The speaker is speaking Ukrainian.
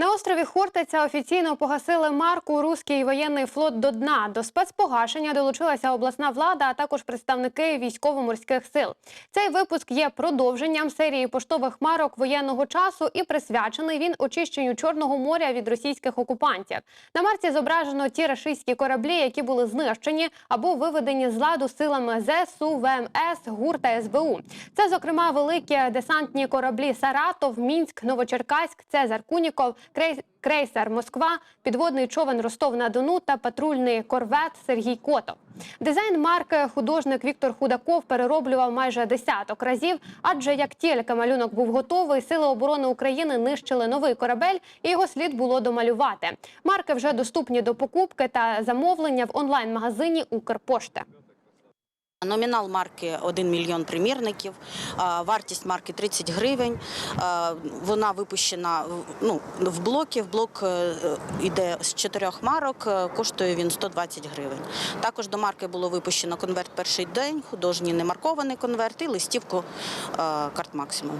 На острові Хортиця офіційно погасили марку Руський воєнний флот до дна. До спецпогашення долучилася обласна влада, а також представники військово-морських сил. Цей випуск є продовженням серії поштових марок воєнного часу і присвячений він очищенню Чорного моря від російських окупантів. На марці зображено ті рашистські кораблі, які були знищені або виведені з ладу силами ЗСУ, ВМС, ГУР та СБУ. Це, зокрема, великі десантні кораблі Саратов, Мінськ, Новочеркаськ, Цезар Куніков, крейсер Москва, підводний човен Ростов на Дону та патрульний корвет Сергій Котов. Дизайн марки художник Віктор Худаков перероблював майже десяток разів. Адже як тільки малюнок був готовий, сили оборони України нищили новий корабель, і його слід було домалювати. Марки вже доступні до покупки та замовлення в онлайн-магазині Укрпошти. Номінал марки 1 мільйон примірників, вартість марки 30 гривень. Вона випущена ну, в блоки. В блок йде з чотирьох марок, е, коштує він 120 гривень. Також до марки було випущено конверт перший день, художній немаркований конверт і листівку е, карт максимум.